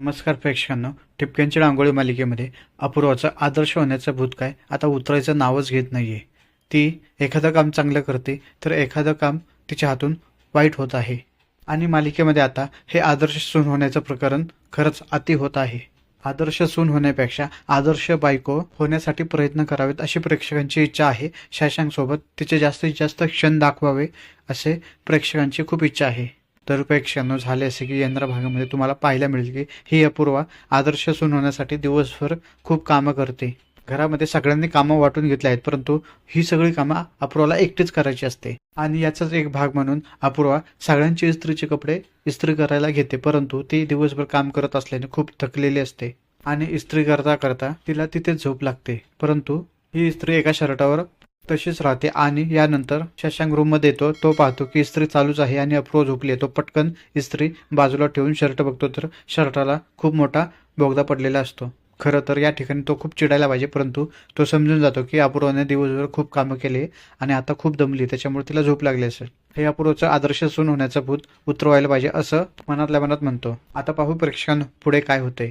नमस्कार प्रेक्षकांनो ठिपक्यांची रांगोळी मालिकेमध्ये अपूर्वाचं आदर्श होण्याचं भूत काय? आता उतरायचं नावच घेत नाहीये. ती एखादं काम चांगलं करते तर एखादं काम तिच्या हातून वाईट होत आहे. आणि मालिकेमध्ये आता हे आदर्श सून होण्याचं प्रकरण खरंच अति होत आहे. आदर्श सून होण्यापेक्षा आदर्श बायको होण्यासाठी प्रयत्न करावेत अशी प्रेक्षकांची इच्छा आहे. शशांकसोबत तिचे जास्तीत जास्त क्षण दाखवावे असे प्रेक्षकांची खूप इच्छा आहे. तर प्रेक्षकांनो झाले असे की यंत्रभागामध्ये तुम्हाला पाहायला मिळेल की ही अपूर्वा आदर्श सून होण्यासाठी दिवसभर खूप कामं करते. घरामध्ये सगळ्यांनी कामं वाटून घेतली आहेत परंतु ही सगळी कामं अपूर्वाला एकटीच करायची असते. आणि याचाच एक भाग म्हणून अपूर्वा सगळ्यांचे इस्त्रीचे कपडे इस्त्री करायला घेते परंतु ती दिवसभर काम करत असल्याने खूप थकलेली असते. आणि इस्त्री करता करता तिला तिथे झोप लागते. परंतु ही इस्त्री एका शर्टावर तशीच राहते. आणि यानंतर शशांक रूममध्ये येतो. तो पाहतो की इस्त्री चालूच आहे आणि अप्रो झोपली आहे. तो पटकन इस्त्री बाजूला ठेवून शर्ट बघतो. तर शर्टाला खूप मोठा बोगदा पडलेला असतो. खरं तर या ठिकाणी तो खूप चिडायला पाहिजे. परंतु तो समजून जातो की अपूर्वाने दिवसभर खूप कामं केले आणि आता खूप दमली. त्याच्यामुळे तिला झोप लागली असेल. हे अपूर्वचं आदर्श सून होण्याचं भूत उतरवायला पाहिजे असं मनातल्या मनात म्हणतो. आता पाहू प्रेक्षकांना पुढे काय होते